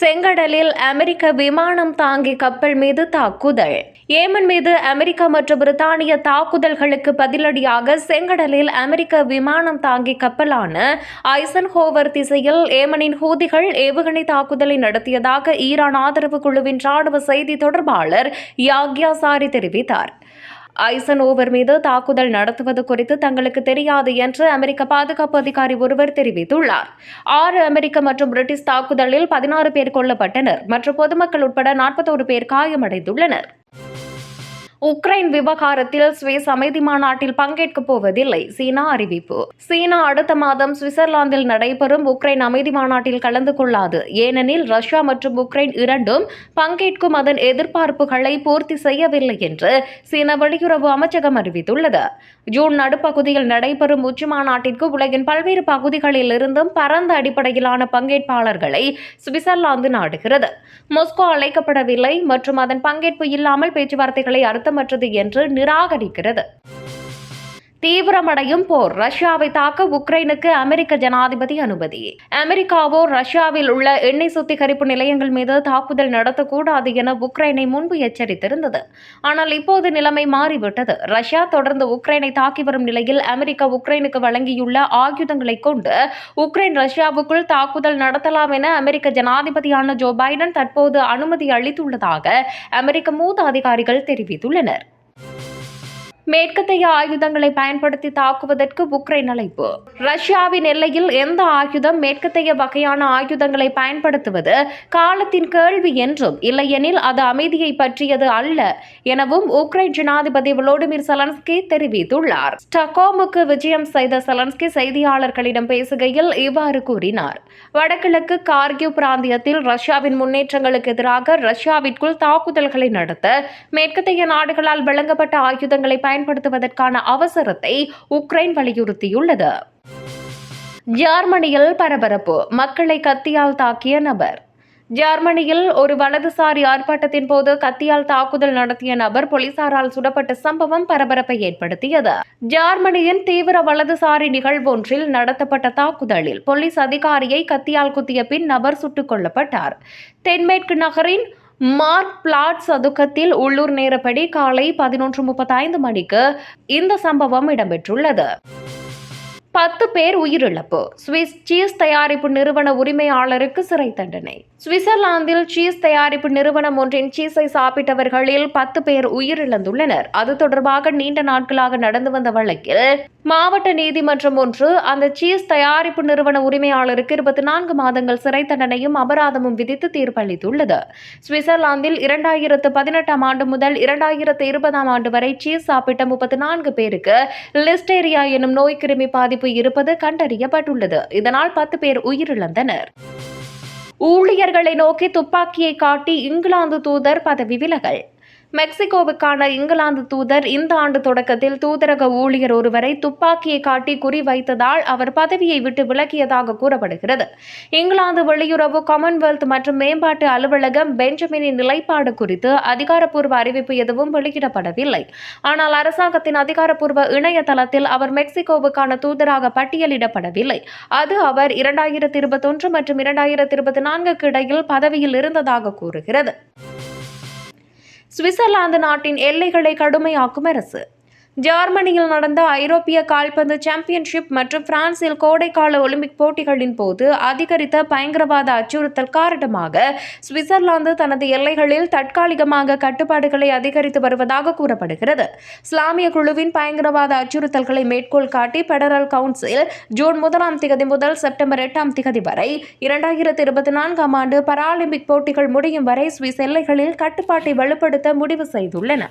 செங்கடலில் அமெரிக்க விமானம் தாங்கி கப்பல் மீது தாக்குதல். ஏமன் மீது அமெரிக்கா மற்றும் பிரித்தானிய தாக்குதல்களுக்கு பதிலடியாக செங்கடலில் அமெரிக்க விமானம் தாங்கி கப்பலான ஐசன்ஹோவர் திசையில் ஏமனின் ஹூதிகள் ஏவுகணை தாக்குதலை நடத்தியதாக ஈரான் ஆதரவு குழுவின் ராணுவ செய்தி தொடர்பாளர் யாக்யா சாரி தெரிவித்தார். ஐசன் ஓவர் மீது தாக்குதல் நடத்துவது குறித்து தங்களுக்கு தெரியாது என்று அமெரிக்க பாதுகாப்பு அதிகாரி ஒருவர் தெரிவித்துள்ளார். ஆறு அமெரிக்க மற்றும் பிரிட்டிஷ் தாக்குதலில் பதினாறு பேர் கொல்லப்பட்டனர். மற்றும் பொதுமக்கள் உட்பட நாற்பத்தோரு பேர் காயமடைந்துள்ளனர். உக்ரைன் விவகாரத்தில் சுவிஸ் அமைதி மாநாட்டில் பங்கேற்கப் போவதில்லை. சீனா அறிவிப்பு. சீனா அடுத்த மாதம் சுவிட்சர்லாந்தில் நடைபெறும் உக்ரைன் அமைதி மாநாட்டில் கலந்து கொள்ளாது. ஏனெனில் ரஷ்யா மற்றும் உக்ரைன் இரண்டும் பங்கேற்கும் அதன் எதிர்பார்ப்புகளை பூர்த்தி செய்யவில்லை என்று சீன வெளியுறவு அமைச்சகம் அறிவித்துள்ளது. ஜூன் நடுப்பகுதியில் நடைபெறும் உச்சி மாநாட்டிற்கு உலகின் பல்வேறு பகுதிகளில் இருந்தும் பரந்த அடிப்படையிலான பங்கேற்பாளர்களை சுவிட்சர்லாந்து நாடுகிறது. மொஸ்கோ அழைக்கப்படவில்லை மற்றும் அதன் பங்கேற்பு இல்லாமல் பேச்சுவார்த்தைகளை அர்த்தமற்றது என்று நிராகரிக்கிறது. தீவிரமடையும் போர். ரஷ்யாவை தாக்க உக்ரைனுக்கு அமெரிக்க ஜனாதிபதி அனுமதி. அமெரிக்காவோ ரஷ்யாவில் உள்ள எண்ணெய் சுத்திகரிப்பு நிலையங்கள் மீது தாக்குதல் நடத்தக்கூடாது என உக்ரைனை முன்பு எச்சரித்திருந்தது. ஆனால் இப்போது நிலைமை மாறிவிட்டது. ரஷ்யா தொடர்ந்து உக்ரைனை தாக்கி வரும் நிலையில் அமெரிக்கா உக்ரைனுக்கு வழங்கியுள்ள ஆயுதங்களை கொண்டு உக்ரைன் ரஷ்யாவுக்குள் தாக்குதல் நடத்தலாம் என அமெரிக்க ஜனாதிபதியான ஜோ பைடன் தற்போது அனுமதி அளித்துள்ளதாக அமெரிக்க மூத்த அதிகாரிகள் தெரிவித்துள்ளனர். மேற்கத்தைய ஆயுதங்களை பயன்படுத்தி தாக்குவதற்கு உக்ரைன் அழைப்பு. ரஷ்யாவின் எல்லையில் எந்த ஆயுதம் மேற்கத்தைய வகையான ஆயுதங்களை பயன்படுத்துவது காலத்தின் கேள்வி என்றும் இல்லையெனில் அது அமைதியை பற்றியது அல்ல எனவும் உக்ரைன் ஜனாதிபதி விளோடிமிர் செலன்ஸ்கி தெரிவித்துள்ளார். ஸ்டகோமுக்கு விஜயம் செய்த செலன்ஸ்கி செய்தியாளர்களிடம் பேசுகையில் இவ்வாறு கூறினார். வடகிழக்கு கார்கிவ் பிராந்தியத்தில் ரஷ்யாவின் முன்னேற்றங்களுக்கு எதிராக ரஷ்யாவிற்குள் தாக்குதல்களை நடத்த மேற்கத்தைய நாடுகளால் வழங்கப்பட்ட ஆயுதங்களை பயன்படுத்துவதற்கான அவசரத்தை உக்ரைன் வலியுறுத்தியுள்ளது. ஜெர்மனியில் பரபரப்பு மக்களை கத்தியால் தாக்கிய நபர். ஜெர்மனியில் ஒரு வலதுசாரி ஆர்ப்பாட்டத்தின் போது கத்தியால் தாக்குதல் நடத்திய நபர் போலீசாரால் சுடப்பட்ட சம்பவம் பரபரப்பை ஏற்படுத்தியது. ஜெர்மனியின் தீவிர வலதுசாரி நிகழ்வொன்றில் நடத்தப்பட்ட தாக்குதலில் போலீஸ் அதிகாரியை கத்தியால் குத்திய பின் நபர் சுட்டுக் கொல்லப்பட்டார். தென்மேற்கு நகரின் மார்க் பிளாட் சதுக்கத்தில் உள்ளூர் நேரப்படி காலை பதினொன்று முப்பத்தைந்து மணிக்கு இந்த சம்பவம் இடம்பெற்றுள்ளது. பத்து பேர் உயிரிழப்பு. சுவிஸ் சீஸ் தயாரிப்பு நிறுவன உரிமையாளருக்கு சிறை தண்டனை. சுவிட்சர்லாந்தில் சீஸ் தயாரிப்பு நிறுவனம் ஒன்றின் சீஸை சாப்பிட்டவர்களில் பத்து பேர் உயிரிழந்துள்ளனர். அது தொடர்பாக நீண்ட நாட்களாக நடந்து வந்த வழக்கில் மாவட்ட நீதிமன்றம் ஒன்று அந்த சீஸ் தயாரிப்பு நிறுவன உரிமையாளருக்கு இருபத்தி நான்கு மாதங்கள் சிறை தண்டனையும் அபராதமும் விதித்து தீர்ப்பளித்துள்ளது. சுவிட்சர்லாந்தில் இரண்டாயிரத்து பதினெட்டாம் ஆண்டு முதல் இரண்டாயிரத்து இருபதாம் ஆண்டு வரை சீஸ் சாப்பிட்ட முப்பத்தி நான்கு பேருக்கு லிஸ்டேரியா எனும் நோய் கிருமி பாதிப்பு பாதிப்பு இருப்பது கண்டறியப்பட்டுள்ளது. இதனால் பத்து பேர் உயிரிழந்தனர். ஊழியர்களை நோக்கி துப்பாக்கியை காட்டி இங்கிலாந்து தூதர் பதவி விலகல். மெக்சிகோவுக்கான இங்கிலாந்து தூதர் இந்த ஆண்டு தொடக்கத்தில் தூதரக ஊழியர் ஒருவரை துப்பாக்கியை காட்டி குறிவைத்ததால் அவர் பதவியை விட்டு விலகியதாக கூறப்படுகிறது. இங்கிலாந்து வெளியுறவு காமன்வெல்த் மற்றும் மேம்பாட்டு அலுவலகம் பெஞ்சமினின் நிலைப்பாடு குறித்து அதிகாரப்பூர்வ அறிவிப்பு எதுவும் வெளியிடப்படவில்லை. ஆனால் அரசாங்கத்தின் அதிகாரப்பூர்வ இணையதளத்தில் அவர் மெக்சிகோவுக்கான தூதராக பட்டியலிடப்படவில்லை. அது அவர் இரண்டாயிரத்தி இருபத்தொன்று மற்றும் இரண்டாயிரத்தி இருபத்தி நான்குக்கு இடையில் பதவியில் இருந்ததாக கூறுகிறது. சுவிட்சர்லாந்து நாட்டின் எல்லைகளை கடுமையாக்கும் அரசு. ஜெர்மனியில் நடந்த ஐரோப்பிய கால்பந்து சாம்பியன்ஷிப் மற்றும் பிரான்சில் கோடைக்கால ஒலிம்பிக் போட்டிகளின் போது அதிகரித்த பயங்கரவாத அச்சுறுத்தல் காரணமாக சுவிட்சர்லாந்து தனது எல்லைகளில் தற்காலிகமாக கட்டுப்பாடுகளை அதிகரித்து வருவதாக கூறப்படுகிறது. இஸ்லாமிய குழுவின் பயங்கரவாத அச்சுறுத்தல்களை மேற்கோள் காட்டி பெடரல் கவுன்சில் ஜூன் முதலாம் திகதி முதல் செப்டம்பர் எட்டாம் திகதி வரை இரண்டாயிரத்தி இருபத்தி நான்காம் ஆண்டு பராலிம்பிக் போட்டிகள் முடியும் வரை சுவிஸ் எல்லைகளில் கட்டுப்பாட்டை வலுப்படுத்த முடிவு செய்துள்ளன.